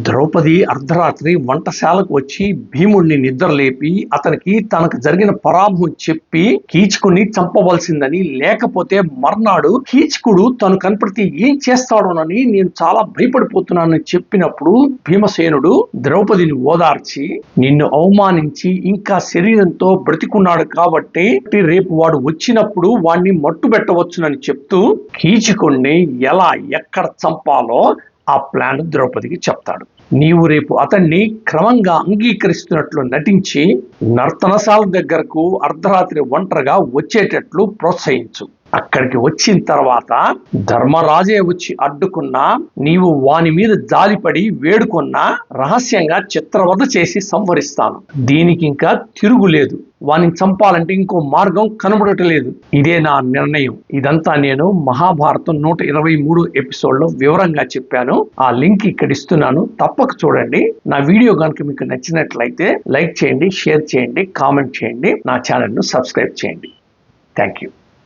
ద్రౌపది అర్ధరాత్రి వంటశాలకు వచ్చి భీముణ్ణి నిద్రలేపి అతనికి తనకు జరిగిన పరాభవం చెప్పి కీచుకుని చంపవలసిందని లేకపోతే మర్నాడు కీచుకుడు తను కనపడితే ఏం చేస్తాడోనని నేను చాలా భయపడిపోతున్నానని చెప్పినప్పుడు భీమసేనుడు ద్రౌపదిని ఓదార్చి నిన్ను అవమానించి ఇంకా శరీరంతో బ్రతికున్నాడు కాబట్టి రేపు వాడు వచ్చినప్పుడు వాణ్ణి మట్టు పెట్టవచ్చునని చెప్తూ కీచుకుణ్ణి ఎలా ఎక్కడ చంపాలో ఆ ప్లాన్ ద్రౌపదికి చెప్తాడు. నీవు రేపు అతన్ని క్రమంగా అంగీకరిస్తున్నట్లు నటించి నర్తనశాల దగ్గరకు అర్ధరాత్రి ఒంటరిగా వచ్చేటట్లు ప్రోత్సహించు. అక్కడికి వచ్చిన తర్వాత ధర్మరాజే వచ్చి అడ్డుకున్నా నీవు వాని మీద జాలిపడి వేడుకున్నా రహస్యంగా చిత్రవద చేసి సంవరిస్తాను. దీనికి ఇంకా తిరుగులేదు వానిని చంపాలంటే ఇంకో మార్గం కనబడటలేదు. ఇదే నా నిర్ణయం. ఇదంతా నేను మహాభారతం నూట ఇరవై మూడు ఎపిసోడ్లో వివరంగా చెప్పాను. ఆ లింక్ ఇక్కడ ఇస్తున్నాను. తప్పక చూడండి. నా వీడియో కనుక మీకు నచ్చినట్లయితే లైక్ చేయండి షేర్ చేయండి కామెంట్ చేయండి. నా ఛానల్ను సబ్స్క్రైబ్ చేయండి. Thank you.